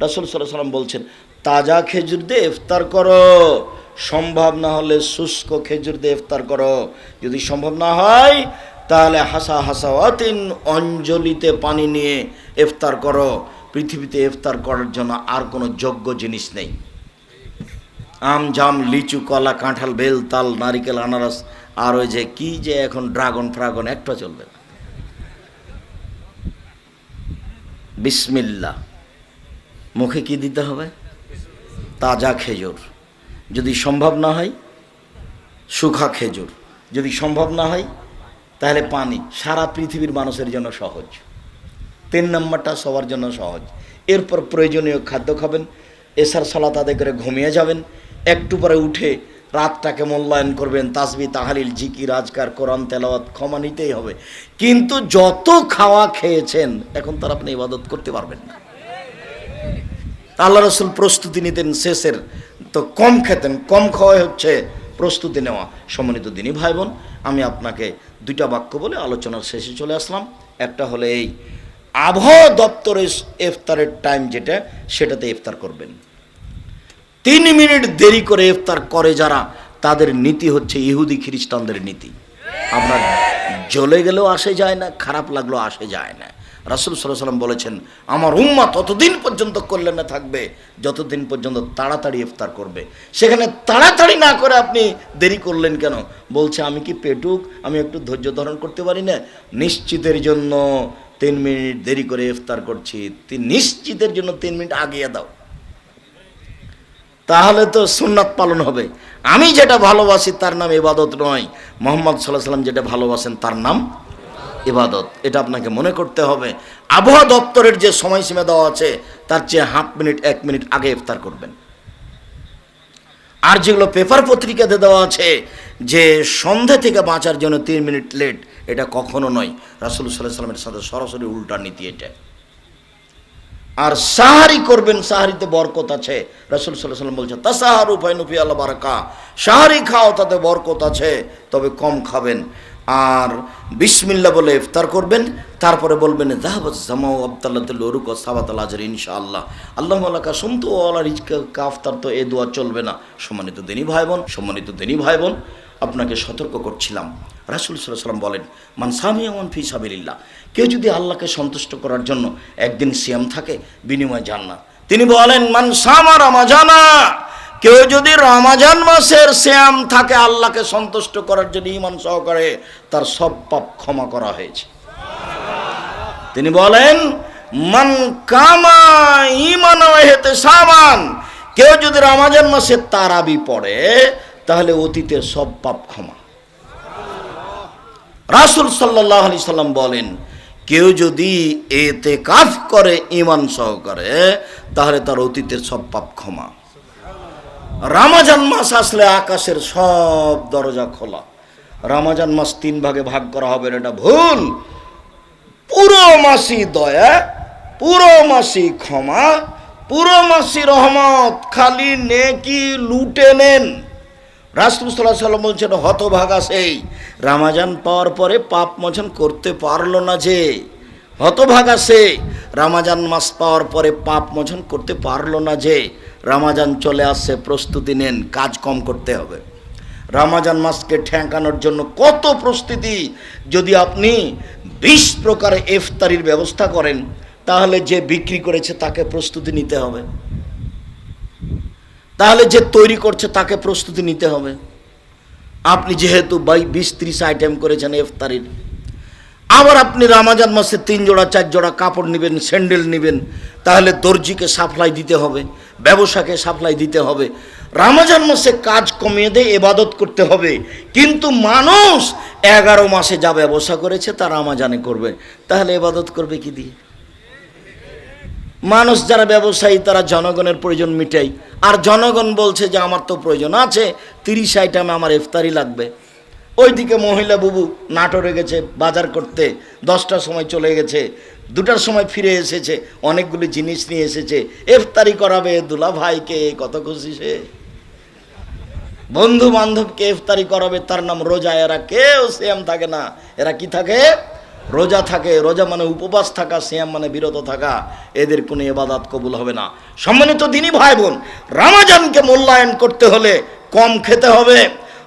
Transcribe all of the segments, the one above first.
রাসুল সাল্লাম বলছেন, তাজা খেজুর দিয়ে ইফতার করো। সম্ভব না হলে শুষ্ক খেজুর দিয়ে ইফতার করো। যদি সম্ভব না হয়, তাহলে হাসা হাসা অতিন অঞ্জলিতে পানি নিয়ে ইফতার করো। পৃথিবীতে ইফতার করার জন্য আর কোনো যোগ্য জিনিস নেই। আম, জাম, লিচু, কলা, কাঁঠাল, বেল, তাল, নারিকেল, আনারস, আর ওই যে কি যে এখন ড্রাগন ফ্রাগন, একটা চলবে না। বিসমিল্লা মুখে কি দিতে হবে? তাজা খেজুর। যদি সম্ভব না হয়, সুখা খেজুর। যদি সম্ভব না হয়, তাহলে পানি। সারা পৃথিবীর মানুষের জন্য সহজ। তিন নম্বরটা সবার জন্য সহজ। এরপর প্রয়োজনীয় খাদ্য খাবেন। এসার সালাত তাদের করে ঘুমিয়ে যাবেন। একটু পরে উঠে রাতটাকে মূল্যায়ন করবেন। তাসবি, তাহালিল জিকি রাজকার কোরআন, তেলাওয়াত ক্ষমা নিতেই হবে। কিন্তু যত খাওয়া খেয়েছেন, এখন তার আপনি ইবাদত করতে পারবেন না। আল্লাহ রসুল প্রস্তুতি নিতেন শেষের, তো কম খেতেন, কম খাওয়াই হচ্ছে প্রস্তুতি নেওয়া। সম্মানিত দিনী ভাই বোন আমি আপনাকে দুইটা বাক্য বলে আলোচনার শেষে চলে আসলাম। একটা হলে এই, আবহাওয়া দপ্তরের ইফতারের টাইম যেটা, সেটাতে ইফতার করবেন। তিন মিনিট দেরি করে ইফতার করে যারা, তাদের নীতি হচ্ছে ইহুদি খ্রিস্টানদের নীতি। আপনার জ্বলে গেলেও আসে যায় না, খারাপ লাগলেও আসে যায় না। রাসুল সাল্লাম বলেছেন, আমার উম্মা ততদিন পর্যন্ত কল্যাণে থাকবে, যতদিন পর্যন্ত তাড়াতাড়ি ইফতার করবে। সেখানে তাড়াতাড়ি না করে আপনি দেরি করলেন কেন? বলছে, আমি কি পেটুক? আমি একটু ধৈর্য ধারণ করতে পারি না? নিশ্চিতের জন্য তিন মিনিট দেরি করে ইফতার করছি। নিশ্চিতের জন্য তিন মিনিট আগিয়ে দাও। তাহলে তো সুন্নাত পালন হবে। আমি যেটা ভালোবাসি তার নাম ইবাদত নয়। মোহাম্মদ সাল্লাহ সাল্লাম যেটা ভালোবাসেন তার নাম ইবাদত, এটা আপনাকে মনে করতে হবে। আবহাওয়া দপ্তরের যে সময়সীমা দেওয়া আছে, তার চেয়ে হাফ মিনিট, এক মিনিট আগে ইফতার করবেন। আর যেগুলো পেপার পত্রিকাতে দেওয়া আছে, যে সন্ধে থেকে বাঁচার জন্য তিন মিনিট লেট, এটা কখনো নয়। রাসুল সাল্লাহ সাল্লামের সাথে সরাসরি উল্টা নীতি এটা। আর সাহারি করবেন, সাহারিতে বরকত আছে। রসুল সাল্লাহ সাল্লাম বলছে তা সাহারু ফাইনুফি আল্লাহ বারাকা। সাহারি খাও, তাতে বরকত আছে, তবে কম খাবেন। আর বিসমিল্লা বলে ইফতার করবেন, তারপরে বলবেন জাহাবাত জামাও আবতাল্লাতুল ওরুক ইনশাআল্লাহ। আল্লাহ আল্লাহ সুমতু আল্লাহ রিজকা কাফতার তো এ দোয়া চলবে না। সম্মানিত দিনী ভাই বোন সম্মানিত দিনী ভাই বোন আপনাকে সতর্ক করছিলাম। রাসুল সাল্লাম বলেন, মান সামিয়ামন ফি সাবিল্লাহ কেউ যদি আল্লাহকে সন্তুষ্ট করার জন্য একদিন সিয়াম থাকে, বিনিময় যান না তিনি বলেন, মান সামা রামাজানা। কেউ যদি রমাজান মাসের শ্যাম থাকে আল্লাহকে সন্তুষ্ট করার জন্য ইমান সহকারে, তার সব পাপ ক্ষমা করা হয়েছে। তিনি বলেন, মান কামা ইমান হেতে সামান কেউ যদি রমাজান মাসে তারাবি পড়ে, তাহলে অতীতের সব পাপ ক্ষমা। রাসুল সাল্লাহ আলি সাল্লাম বলেন, কেউ যদি এতে কাফ করে ইমান সহকারে, তাহলে তার অতীতের সব পাপ ক্ষমা। রামাজান মাস আসলে আকাশের সব দরজা খোলা। রামাজান মাস তিন ভাগে ভাগ করা হবে এটা ভুল। পুরো মাসি দয়া, পুরো মাসি ক্ষমা, পুরো মাসি রহমত, খালি নেকি লুটে নেন। রাসুসাল্লাহ সাল্লাম বলছেন, হতভাগা সেই। রামাজান পাওয়ার পরে পাপ মোচন করতে পারল না যে। হতভাগা সে। রামাজান মাস পাওয়ার পরে পাপ মোচন করতে পারল না যে। রামাজান চলে আসছে, প্রস্তুতি নেন, কাজ কম করতে হবে। রামাজান মাসকে ঠেকানোর জন্য কত প্রস্তুতি? যদি আপনি বিশ প্রকার ইফতারির ব্যবস্থা করেন, তাহলে যে বিক্রি করেছে তাকে প্রস্তুতি নিতে হবে। তাহলে যে তৈরি করছে তাকে প্রস্তুতি নিতে হবে। আপনি যেহেতু বাই বিশ ত্রিশ আইটেম করেছেন ইফতারির, আবার আপনি রামাজান মাসে তিন জোড়া, চার জোড়া কাপড় নেবেন, স্যান্ডেল নেবেন, তাহলে দর্জিকে সাপ্লাই দিতে হবে। ব্যবসাকে সাপ্লাই দিতে হবে। রামাজান মাসে কাজ কমিয়ে দিয়ে, এবাদত করতে হবে। কিন্তু মানুষ এগারো মাসে যা ব্যবসা করেছে, তা রামাজানে করবে। তাহলে এবাদত করবে কি দিয়ে? মানুষ যারা ব্যবসায়ী, তারা জনগণের প্রয়োজন মিটাই। আর জনগণ বলছে যে, আমার তো প্রয়োজন আছে তিরিশ আইটেমে আমার ইফতারি লাগবে। ওইদিকে মহিলা বুবু নাটোরে গেছে, বাজার করতে, দশটার সময় চলে গেছে। দুটার সময় ফিরে এসেছে, অনেকগুলি জিনিস নিয়ে এসেছে। ইফতারি করাবে দুলা ভাইকে কত খুশি সে? বন্ধু বান্ধবকে ইফতারি করাবে, তার নাম রোজা, এরা কেউ সেম থাকে না। এরা কি থাকে? রোজা থাকে। রোজা মানে উপবাস থাকা, সিয়াম মানে বিরত থাকা। এদের কোনো এবাদাত কবুল হবে না। সম্মানিত দিনই ভাই বোন রামাজানকে মূল্যায়ন করতে হলে কম খেতে হবে।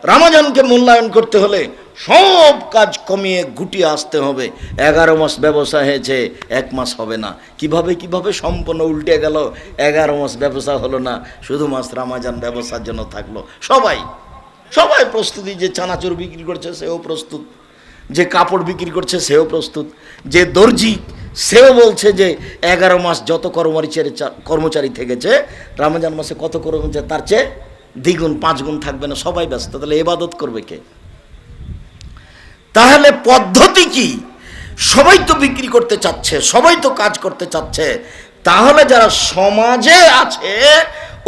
রামাজানকে মূল্যায়ন করতে হলে সব কাজ কমিয়ে গুটিয়ে আসতে হবে। এগারো মাস ব্যবসা হয়েছে, এক মাস হবে না। কীভাবে কীভাবে সম্পূর্ণ উল্টে গেল? এগারো মাস ব্যবসা হলো না শুধু মাস রামাজান ব্যবসার জন্য থাকল। সবাই সবাই প্রস্তুতি, যে চানাচুর বিক্রি করছে সেও প্রস্তুত, যে কাপড় বিক্রি করছে সেও প্রস্তুত, যে দর্জি সেও বলছে যে এগারো মাস যত কর্মচারী কর্মচারী থেকেছে রামাজান মাসে কত কর্মচারী, তার চেয়ে দ্বিগুণ পাঁচ গুণ থাকবে না, সবাই ব্যস্ত। তাহলে এবাদত করবে কে? তাহলে পদ্ধতি কি? সবাই তো বিক্রি করতে চাচ্ছে, সবাই তো কাজ করতে চাচ্ছে। তাহলে যারা সমাজে আছে,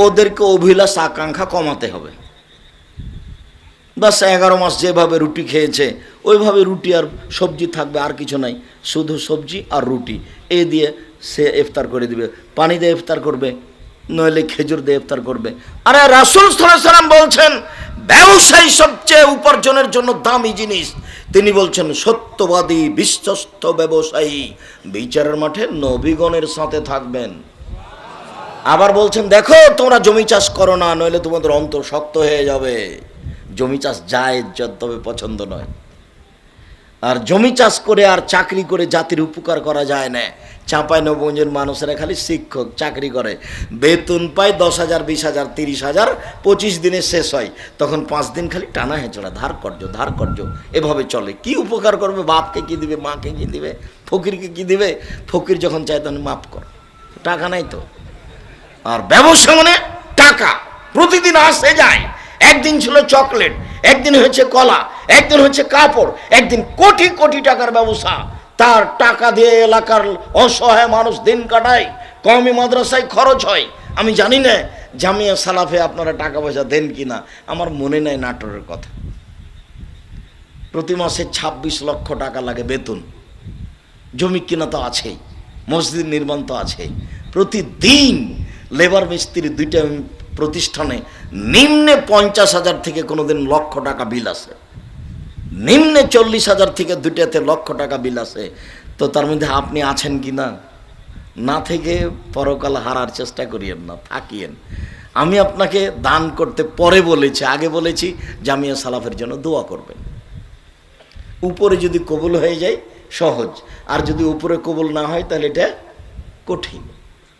ওদেরকে অভিলাষ আকাঙ্ক্ষা কমাতে হবে। বাস এগারো মাস যেভাবে রুটি খেয়েছে, ওইভাবে রুটি আর সবজি থাকবে, আর কিছু নাই। শুধু সবজি আর রুটি। এ দিয়ে সে ইফতার করে দিবে। পানি দিয়ে ইফতার করবে, নইলে খেজুর দিয়ে ইফতার করবে। আরে রাসুল সাল্লাম বলছেন ব্যবসায়ী সবচেয়ে উপার্জনের জন্য দামি জিনিস। তিনি বলছেন, সত্যবাদী, বিশ্বস্ত ব্যবসায়ী বিচারের মাঠে নবীগণের সাথে থাকবেন। আবার বলছেন, দেখো, তোমরা জমি চাষ করো না, নইলে তোমাদের অন্তর শক্ত হয়ে যাবে। জমি চাষ যায় তবে পছন্দ নয়। আর জমি চাষ করে আর চাকরি করে জাতির উপকার করা যায় না। চাঁপাই নবগঞ্জের মানুষেরা খালি শিক্ষক, চাকরি করে। বেতন পায় দশ হাজার, বিশ হাজার, তিরিশ হাজার, পঁচিশ দিনে শেষ হয়। তখন পাঁচ দিন খালি টানা হেঁচড়া, ধার কর্য ধার কর্য। এভাবে চলে। কি উপকার করবে? বাপকে কি দিবে? মাকে কি দিবে? ফকিরকে কি দিবে? ফকির যখন চায় তখন মাফ কর। টাকা নাই তো। আর ব্যবসা মানে টাকা। প্রতিদিন আসে যায়। একদিন ছিল চকলেট, একদিন হচ্ছে কলা একদিন হচ্ছে কাপড়, একদিন কোটি কোটি টাকার ব্যবসা। তার টাকা দিয়ে এলাকার অসহায় মানুষ দিন কাটায় কমই মাদ্রাসায় খরচ হয়। আমি জানি না জামিয়া সালাফে আপনারা টাকা পয়সা দেন কি না আমার মনে নেই নাটোরের কথা। প্রতি মাসে ২৬ লক্ষ টাকা লাগে বেতন। জমি কিনা তো আছেই, মসজিদ নির্মাণ তো আছেই। প্রতিদিন লেবার মিস্ত্রি দুইটা প্রতিষ্ঠানে নিম্নে পঞ্চাশ হাজার থেকে কোনোদিন লক্ষ টাকা বিল আছে। নিম্নে চল্লিশ হাজার থেকে দুইটাতে লক্ষ টাকা বিল আছে। তো তার মধ্যে আপনি আছেন কি না? না থেকে পরকাল হারার চেষ্টা করিয়েন না, থাকিয়েন। আমি আপনাকে দান করতে পরে বলেছি, আগে বলেছি জামিয়া সালাফের জন্য দোয়া করবেন। উপরে যদি কবুল হয়ে যায়, সহজ। আর যদি উপরে কবুল না হয়, তাহলে এটা কঠিন।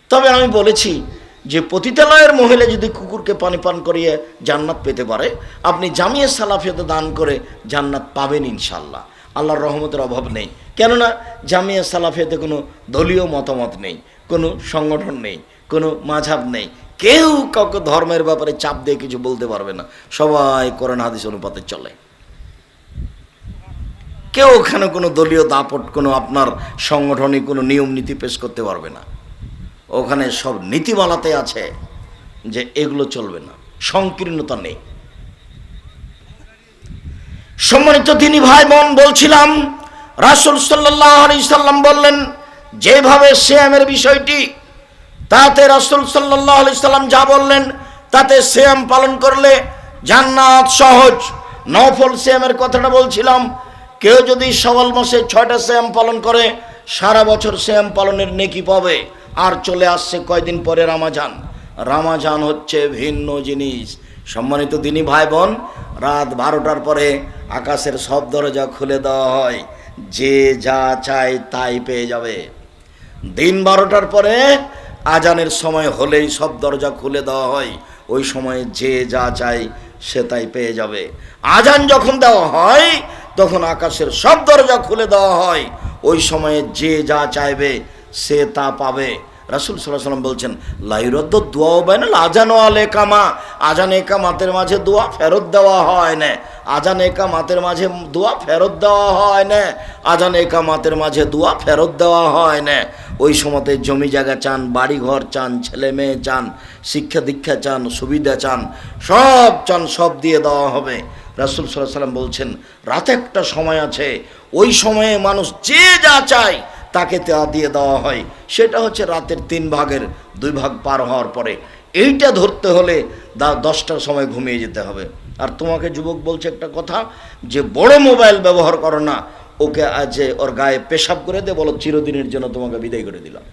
তবে আমি বলেছি যে পতিতালয়ের মহিলা যদি কুকুরকে পানি পান করিয়ে জান্নাত পেতে পারে, আপনি জামিয়া সালাফিয়াতে দান করে জান্নাত পাবেন ইনশাল্লাহ আল্লাহর রহমতের অভাব নেই। কেননা জামিয়া সালাফিয়াতে কোনো দলীয় মতামত নেই, কোনো সংগঠন নেই, কোনো মাঝাব নেই। কেউ কাউকে ধর্মের ব্যাপারে চাপ দিয়ে কিছু বলতে পারবে না। সবাই কোরআন, হাদিস অনুপাতে চলে। কেউ ওখানে কোনো দলীয় দাপট, কোনো আপনার সংগঠনে কোনো নিয়ম, নীতি পেশ করতে পারবে না। ওখানে সব নীতিমালাতে আছে যে এগুলো চলবে না, সংকীর্ণতা নেই। সম্মানিত তিনি ভাই বোন বলছিলাম, রাসুল সাল্লাম বললেন, যেভাবে শ্যামের বিষয়টি, তাতে রাসুল সাল্লাহ সাল্লাম যা বললেন, তাতে শ্যাম পালন করলে জান্নাত সহজ। নফল শ্যামের কথাটা বলছিলাম, কেউ যদি সওয়াল মাসে ছয়টা শ্যাম পালন করে, সারা বছর শ্যাম পালনের নেকি পাবে। আর চলে আসছে কয়দিন পরে রামাজান। রামাজান হচ্ছে ভিন্ন জিনিস। সম্মানিত দিনই ভাই বোন রাত বারোটার পরে আকাশের সব দরজা খুলে দেওয়া হয়। যে যা চায় তাই পেয়ে যাবে। দিন বারোটার পরে আজানের সময় হলেই সব দরজা খুলে দেওয়া হয়। ওই সময়ে যে যা চায় সে তাই পেয়ে যাবে। আজান যখন দেওয়া হয়, তখন আকাশের সব দরজা খুলে দেওয়া হয়। ওই সময়ে যে যা চাইবে সে তা পাবে। রাসুল সাল্লাম বলছেন, লাইরদ্দ দোয়াও বেন আজান আলে কামা আজান একা মাতের মাঝে দোয়া ফেরত দেওয়া হয় না। আজান একা মাতের মাঝে দোয়া ফেরত দেওয়া হয় না। আজান একা মাতের মাঝে দোয়া ফেরত দেওয়া হয় না। ওই সময়তে জমি জায়গা চান বাড়ি ঘর চান, ছেলে মেয়ে চান, শিক্ষা দীক্ষা চান, সুবিধা চান, সব চান, সব দিয়ে দেওয়া হবে। রাসুল সাল্লাহ সাল্লাম বলছেন, রাতে একটা সময় আছে। ওই সময়ে মানুষ যে যা চায় তাকে তা দিয়ে দেওয়া হয়। সেটা হচ্ছে রাতের তিন ভাগের দুই ভাগ পার হওয়ার পরে। এইটা ধরতে হলে দা দশটার সময় ঘুমিয়ে যেতে হবে। আর তোমাকে যুবক বলছে একটা কথা, যে বড় মোবাইল ব্যবহার করো না, ওকে আজ ওর গায়ে পেশাব করে দে, বলো চিরদিনের জন্য তোমাকে বিদায় করে দিলাম।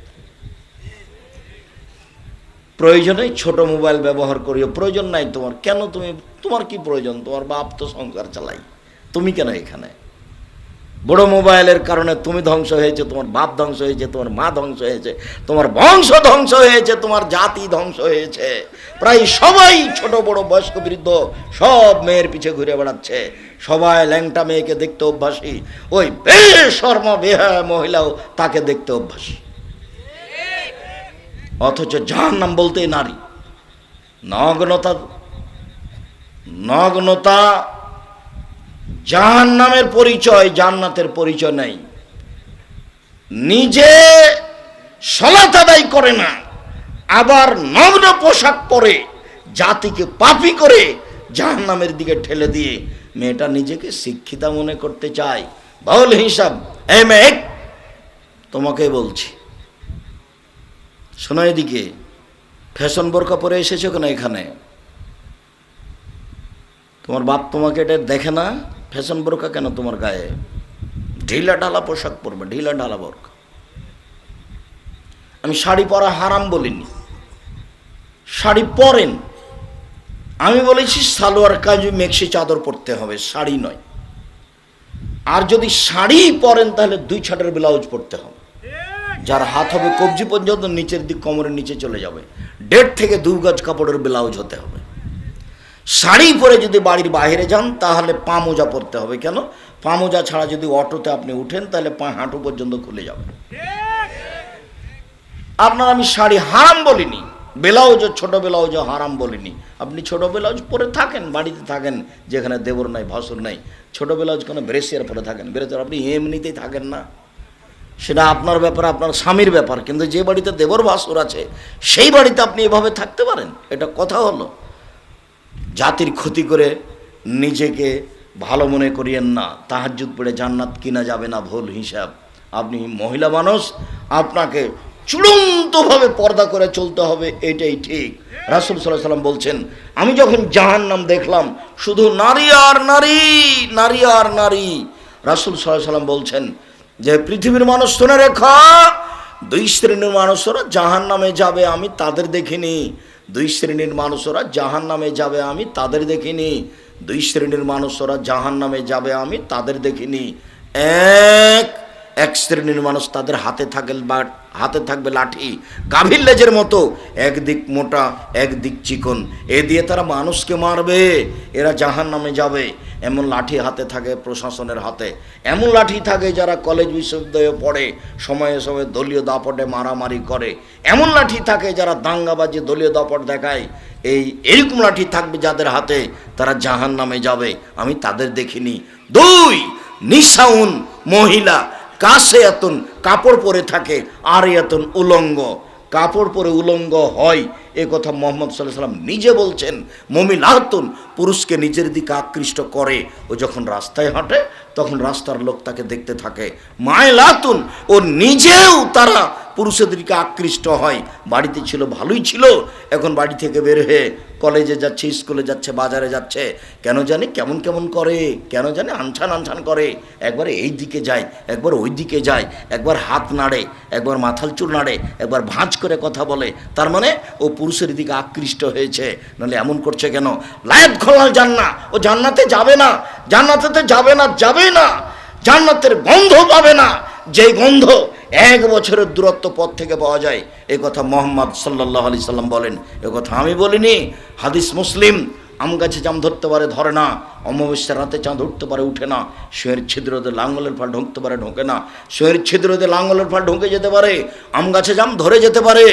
প্রয়োজনে ছোট মোবাইল ব্যবহার করিও, প্রয়োজন নাই তোমার। কেন তুমি, তোমার কি প্রয়োজন? তোমার বাপ তো সংসার চালাই তুমি কেন এখানে? বড় মোবাইলের কারণে তুমি ধ্বংস হয়েছে, তোমার বাপ ধ্বংস হয়েছে, তোমার মা ধ্বংস হয়েছে, তোমার বংশ ধ্বংস হয়েছে, তোমার জাতি ধ্বংস হয়েছে। প্রায় সবাই ছোট, বড়, বয়স্ক, বৃদ্ধ সব মেয়ের পিছে ঘুরে বেড়াচ্ছে। সবাই ল্যাংটা মেয়েকে দেখতে অভ্যাসী। ওই বেশর্ম বেহা মহিলাও তাকে দেখতে অভ্যাসী। অথচ যার নাম বলতে নারী। নগ্নতা নগ্নতা জাহান নামের পরিচয়, জান্নাতের পরিচয় নাই। নিজে সলাত আদায় করে না, আবার নগ্ন পোশাক পরে জাতিকে পাপি করে জাহান নামের দিকে ঠেলে দিয়ে মেয়েটা নিজেকে শিক্ষিতা মনে করতে চায়। বাউল হিসাব, এ মেয়ে, তোমাকে বলছি। শোনো এদিকে, ফ্যাশন বোরকা পরে এসেছ কেন এখানে? তোমার বাপ তোমাকে এটা দেখে না, ফ্যাশন বোরকা কেন তোমার গায়ে? ঢিলা ঢালা পোশাক পরবে, ঢিলা ঢালা বোরকা আমি শাড়ি পরা হারাম বলিনি, শাড়ি পরেন। আমি বলেছি সালোয়ার কাজ মেক্সি চাদর পরতে হবে, শাড়ি নয়। আর যদি শাড়ি পরেন তাহলে দুই ছাটের ব্লাউজ পরতে হবে। যার হাত হবে কবজি পর্যন্ত, নিচের দিক কোমরের নিচে চলে যাবে। দেড় থেকে দু গাছ কাপড়ের ব্লাউজ হতে হবে। শাড়ি পরে যদি বাড়ির বাইরে যান, তাহলে পা মোজা পরতে হবে। কেন? পা মোজা ছাড়া যদি অটোতে আপনি উঠেন, তাহলে পা হাঁটু পর্যন্ত খুলে যাবে। আপনার আমি শাড়ি হারাম বলিনি। ব্লাউজও, ছোট ব্লাউজও হারাম বলিনি। আপনি ছোট ব্লাউজ পরে থাকেন, বাড়িতে থাকেন, যেখানে দেবর নাই, ভাসুর নাই। ছোট ব্লাউজ কোনো ব্রেসিয়ার পরে থাকেন। ব্রেসিয়ার আপনি এমনিতেই থাকেন না। সেটা আপনার ব্যাপার, আপনার স্বামীর ব্যাপার। কিন্তু যে বাড়িতে দেবর, ভাসুর আছে, সেই বাড়িতে আপনি এভাবে থাকতে পারেন? এটা কথা হলো। জাতির ক্ষতি করে নিজেকে ভালো মনে করিয়েন না। তাহাজুদ পড়ে জান্নাত কিনা যাবে না ভুল হিসাব। আপনি মহিলা মানুষ, আপনাকে চূড়ান্তভাবে পর্দা করে চলতে হবে, এটাই ঠিক। রাসুল সাল্লাহ সাল্লাম বলছেন, আমি যখন জাহান নাম দেখলাম, শুধু নারী আর নারী নারী আর নারী। রাসুল সাল্লাহ সাল্লাম বলছেন যে, পৃথিবীর মানুষ শুনে রেখা, দুই শ্রেণির মানুষরা জাহান নামে যাবে, আমি তাদের দেখিনি। দুই শ্রেণির মানুষরা জাহান নামে যাবে, আমি তাদের দেখিনি। দুই শ্রেণির মানুষরা জাহান নামে যাবে, আমি তাদের দেখিনি। এক এক শ্রেণির মানুষ তাদের হাতে থাকে বা হাতে থাকবে লাঠি, গাভীর লেজের মতো। একদিক মোটা, একদিক চিকন। এ দিয়ে তারা মানুষকে মারবে, এরা জাহান নামে যাবে। এমন লাঠি হাতে থাকে প্রশাসনের হাতে। এমন লাঠি থাকে যারা কলেজ বিশ্ববিদ্যালয়ে পড়ে, সময়ে সময়ে দলীয় দাপটে মারামারি করে। এমন লাঠি থাকে যারা দাঙ্গাবাজি, দলীয় দাপট দেখায়। এই এরকম লাঠি থাকবে যাদের হাতে তারা জাহান নামে যাবে। আমি তাদের দেখিনি। দুই নিশাউন মহিলা কাছে এতন কাপড় পরে থাকে আর এতন উলঙ্গ। কাপড় পরে উলঙ্গ হয়, এ কথা মোহাম্মদ সাল্লাহ সাল্লাম নিজে বলছেন। মমিলাহতুন পুরুষকে নিজের দিকে আকৃষ্ট করে। ও যখন রাস্তায় হাঁটে, তখন রাস্তার লোক তাকে দেখতে থাকে। মায়লাতুন, ও নিজেও তারা পুরুষের দিকে আকৃষ্ট হয়। বাড়িতে ছিল, ভালোই ছিল। এখন বাড়ি থেকে বের হয়ে কলেজে যাচ্ছে, স্কুলে যাচ্ছে, বাজারে যাচ্ছে, কেন জানি, কেমন কেমন করে, কেন জানি আনছান আনছান করে। একবার এই দিকে যায়, একবার ওই দিকে যায়, একবার হাত নাড়ে, একবার মাথাল চুল নাড়ে, একবার ভাঁজ করে কথা বলে। তার মানে ও পুরুষের দিকে আকৃষ্ট হয়েছে, নাহলে এমন করছে কেন? লাইফ খোলাল জান্না ও জান্নাতে যাবে না জান্নাতেতে যাবে না যাবে না, জান্নাতের গন্ধ পাবে না। যেই গন্ধ এক বছরের দূরত্ব পথ থেকে পাওয়া যায়, এ কথা মোহাম্মদ সাল্লাহ আলি সাল্লাম বলেন। এ কথা আমি বলিনি, হাদিস মুসলিম, আম গাছে জাম ধরতে পারে, ধরে না, অমাবস্যার রাতে চাঁদ উঠতে পারে, উঠে না শুয়ের ছিদ্রতে লাঙ্গলের ফাল ঢুকতে পারে, ঢোকে না শুয়ের ছিদ্রতে লাঙ্গলের ফাল ঢুকে যেতে পারে, আম গাছে জাম ধরে যেতে পারে,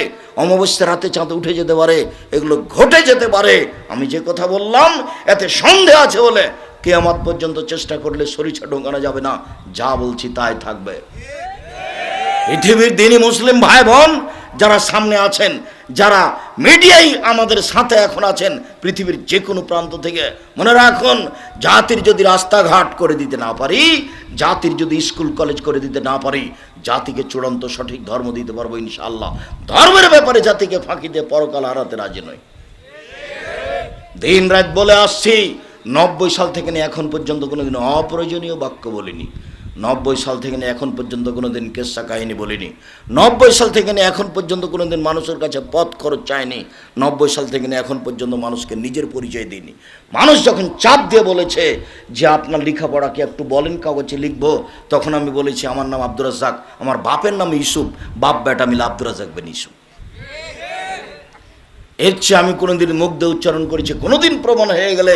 অমাবস্যার রাতে চাঁদ উঠে যেতে পারে, এগুলো ঘটে যেতে পারে। আমি যে কথা বললাম, এতে সন্দেহ আছে বলে কেয়ামাত পর্যন্ত চেষ্টা করলে সরিষা ঢোকানো যাবে না। যা বলছি তাই থাকবে। পৃথিবীর দিনই মুসলিম ভাই বোন যারা সামনে আছেন, যারা মিডিয়াই আমাদের সাথে এখন আছেন, পৃথিবীর যে কোনো প্রান্ত থেকে, মনে রাখুন, জাতির যদি রাস্তাঘাট করে দিতে না পারি, জাতির যদি স্কুল, কলেজ করে দিতে না পারি, জাতিকে চূড়ান্ত সঠিক ধর্ম দিতে পারব ইনশাআল্লাহ। ধর্মের ব্যাপারে জাতিকে ফাঁকি দিয়ে পরকাল হারাতে রাজি নয় দিন রাত বলে আসছি নব্বই সাল থেকে নিয়ে এখন পর্যন্ত কোনোদিন অপ্রয়োজনীয় বাক্য বলিনি। নব্বই সাল থেকে নিয়ে এখন পর্যন্ত কোনো দিন কেসা কাহিনী বলিনি। নব্বই সাল থেকে নিয়ে এখন পর্যন্ত কোনো দিন মানুষের কাছে পথ খরচ চায়নি। নব্বই সাল থেকে নিয়ে এখন পর্যন্ত মানুষকে নিজের পরিচয় দিইনি। মানুষ যখন চাপ দিয়ে বলেছে যে আপনার লেখাপড়াকে একটু বলেন কাগজে লিখব, তখন আমি বলেছি, আমার নাম আব্দুর রাজাক আমার বাপের নাম ইসুফ বাপ বেটা মিলে আব্দুর রাজাক বেন ইসুফ এর চেয়ে আমি কোনোদিন দিয়ে উচ্চারণ করেছি। কোনোদিন প্রমাণ হয়ে গেলে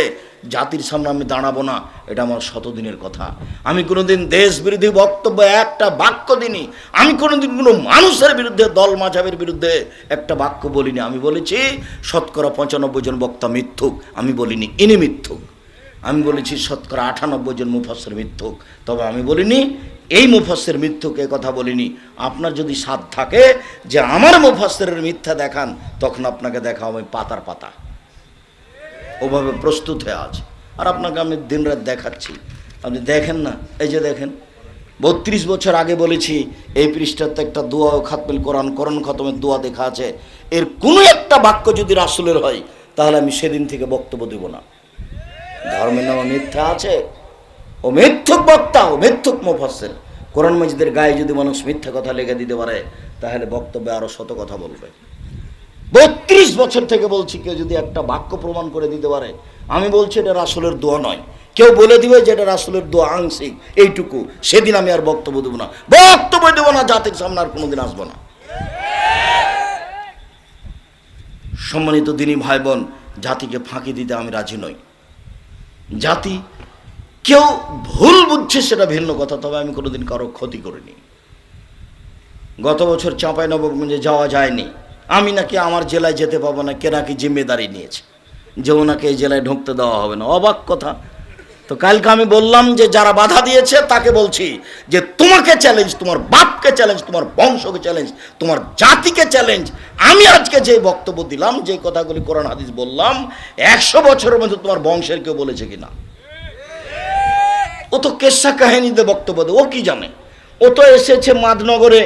জাতির সামনে আমি দাঁড়াবো না, এটা আমার শতদিনের কথা। আমি কোনোদিন দেশ বিরোধী বক্তব্য একটা বাক্য দিনই আমি কোনোদিন কোনো মানুষের বিরুদ্ধে, দল মাঝাবের বিরুদ্ধে একটা বাক্য বলিনি। আমি বলেছি, শতকরা পঁচানব্বই জন বক্তা মিথ্যুক। আমি বলিনি, ইনি মিথ্যুক। আমি বলেছি, শতকরা আটানব্বই জন মুফাসের মিথ্যুক। তবে আমি বলিনি, এই মুফাসের মিথ্যুকে কথা বলিনি। আপনার যদি সাধ থাকে যে আমার মুফাসের মিথ্যা দেখান, তখন আপনাকে দেখা হবে পাতার পাতা। ওভাবে প্রস্তুত হয়ে আছে। আর আপনাকে আমি দিনরাত দেখাচ্ছি। আপনি দেখেন না? এই যে দেখেন, বত্রিশ বছর আগে বলেছি, এই পৃষ্ঠাতে একটা দোয়া খাতমিল কোরআন করণ খতমের দোয়া দেখা আছে। এর কোনো একটা বাক্য যদি রাসুলের হয়, তাহলে আমি সেদিন থেকে বক্তব্য দেব না। ধর্মের নামে মিথ্যা আছে। ও মিথ্যুক বক্তা, ও মিথ্যুক মুফাসের কোরআন মজিদের গায়ে যদি মানুষ মিথ্যা কথা লেগে দিতে পারে, তাহলে বক্তব্যে আরও শত কথা বলবে। বত্রিশ বছর থেকে বলছি, কেউ যদি একটা বাক্য প্রমাণ করে দিতে পারে, আমি বলছি এটা রাসুলের দোয়া নয়। কেউ বলে দিবে যে এটা রাসুলের দোয়া আংশিক, এইটুকু। সেদিন আমি আর বক্তব্য দেবো না। বক্তব্য দেবো না, জাতির সামনে আর কোনোদিন আসব না। সম্মানিত দিনী ভাই বোন জাতিকে ফাঁকি দিতে আমি রাজি নই। জাতি কেউ ভুল বুঝছে সেটা ভিন্ন কথা, তবে আমি কোনোদিন কারও ক্ষতি করিনি। গত বছর চাঁপাই নবগঞ্জে যাওয়া যায়নি। আমি নাকি আমার জেলায় যেতে পাবো না, কে নাকি জিম্মেদারি নিয়েছে? যে ওনাকে এই জেলায় ঢুকতে দেওয়া হবে না। অবাক কথা। তো কালকে আমি বললাম যে, যারা বাধা দিয়েছে, তাকে বলছি যে, তোমাকে চ্যালেঞ্জ তোমার বাপকে চ্যালেঞ্জ তোমার বংশকে চ্যালেঞ্জ তোমার জাতিকে চ্যালেঞ্জ আমি আজকে যে বক্তব্য দিলাম, যে কথাগুলি কোরআন হাদিস বললাম, একশো বছরের মধ্যে তোমার বংশের কেউ বলেছে কিনা? ও তো কেসা কাহিনীতে বক্তব্য দেয়, ও কি জানে? ও তো এসেছে মাদনগরে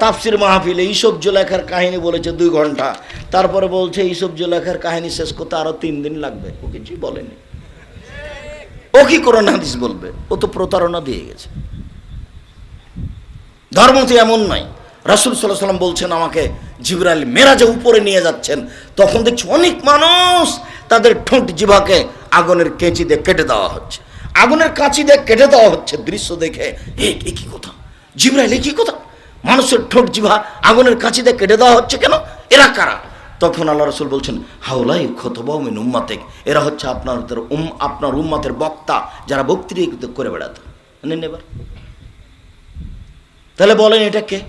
তাফসির মাহফিলে ইসব জোলেখার কাহিনী বলেছে দুই ঘণ্টা। তারপরে বলছে, ইসব জোলেখার কাহিনী শেষ করতে আরও তিন দিন লাগবে। ও কিছুই বলেনি। ও কি কোরআন হাদিস বলবে? ও তো প্রতারণা দিয়ে গেছে। ধর্ম তো এমন নয়। রাসুল সাল্লাহ সাল্লাম বলছেন আমাকে, জিবরাইল মেরাজে উপরে নিয়ে যাচ্ছেন। তখন দেখছি অনেক মানুষ তাদের ঠোঁট জিভাকে আগুনের কেঁচি দিয়ে কেটে দেওয়া হচ্ছে। আগুনের কাঁচি দিয়ে কেটে দেওয়া হচ্ছে দৃশ্য দেখে। এ কি কথা? জিবরাইল কি কথা? মানুষের ঠোঁট জিভা আগুনের কাঁচি দিয়ে কেটে দেওয়া হচ্ছে কেন? এরা কারা? তখন আল্লাহ রসুল বলছেন হাউলাই খতবাউমিন উম্মাতেক। এরা হচ্ছে আপনাদের উম, আপনার উম্মাতের বক্তা যারা বক্তৃতা করে বেড়াতো। নেন এবার। তাহলে বলেন এটা কে?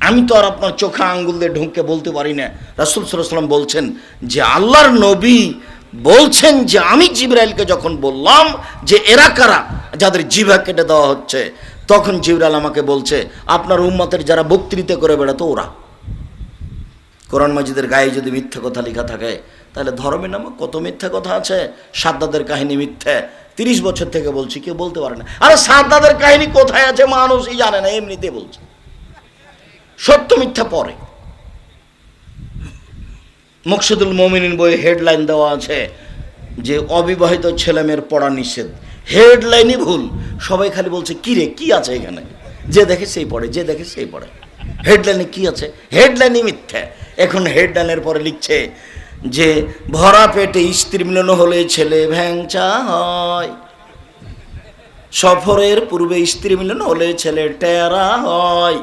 আমি তো আর আপনার চোখা আঙ্গুল দিয়ে ঢুকে বলতে পারি না। রাসুল সাল্লাম বলছেন যে, আল্লাহর নবী বলছেন যে, আমি জিবরাইলকে যখন বললাম যে, এরা কারা? যাদের জিভা কেটে দেওয়া হচ্ছে। তখন জিবরাইল আমাকে বলছে, আপনার উম্মতের যারা বক্তৃতা করে বেড়াতো ওরা। কোরআন মাজিদের গায়ে যদি মিথ্যা কথা লেখা থাকে, তাহলে ধর্মের নামে কত মিথ্যা কথা আছে? সাদ্দাদের কাহিনী মিথ্যে। তিরিশ বছর থেকে বলছি, কেউ বলতে পারে না। আরে সাদ্দাদের কাহিনী কোথায় আছে? মানুষই জানে না, এমনিতে বলছে। সত্য মিথ্যা পরে। মুকসুদুল মমিনিন বইয়ে হেডলাইন দেওয়া আছে যে, অবিবাহিত ছেলেমেয়ের পড়া নিষেধ। হেডলাইনই ভুল। সবাই খালি বলছে, কি রে, কি আছে এখানে? যে দেখে সেই পড়ে, যে দেখে সেই পড়ে। হেডলাইনে কি আছে? হেডলাইনই মিথ্যা। এখন হেডলাইনের পরে লিখছে যে, ভরা পেটে স্ত্রী মিলন হলে ছেলে ভ্যাংচা হয়। সফরের পূর্বে স্ত্রী মিলন হলে ছেলে টেরা হয়।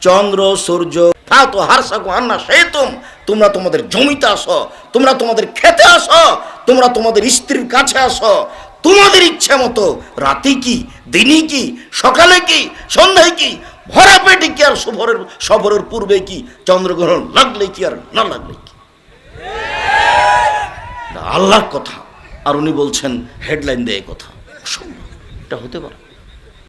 চন্দ্র, সূর্য তা হারসা সে তুম তোমরা তোমাদের জমিতে আসো, তোমরা তোমাদের খেতে আসো, তোমরা তোমাদের স্ত্রীর কাছে আসো তোমাদের ইচ্ছা মতো রাতে কি দিনই কি, সকালে কি, সন্ধ্যায় কি ভরা পেটে কি আর সফরের সফরের পূর্বে কি, চন্দ্রগ্রহণ লাগলে কি আর না লাগলে কি? আল্লাহর কথা। আর উনি বলছেন হেডলাইন দেয় কথা। এটা হতে পারে।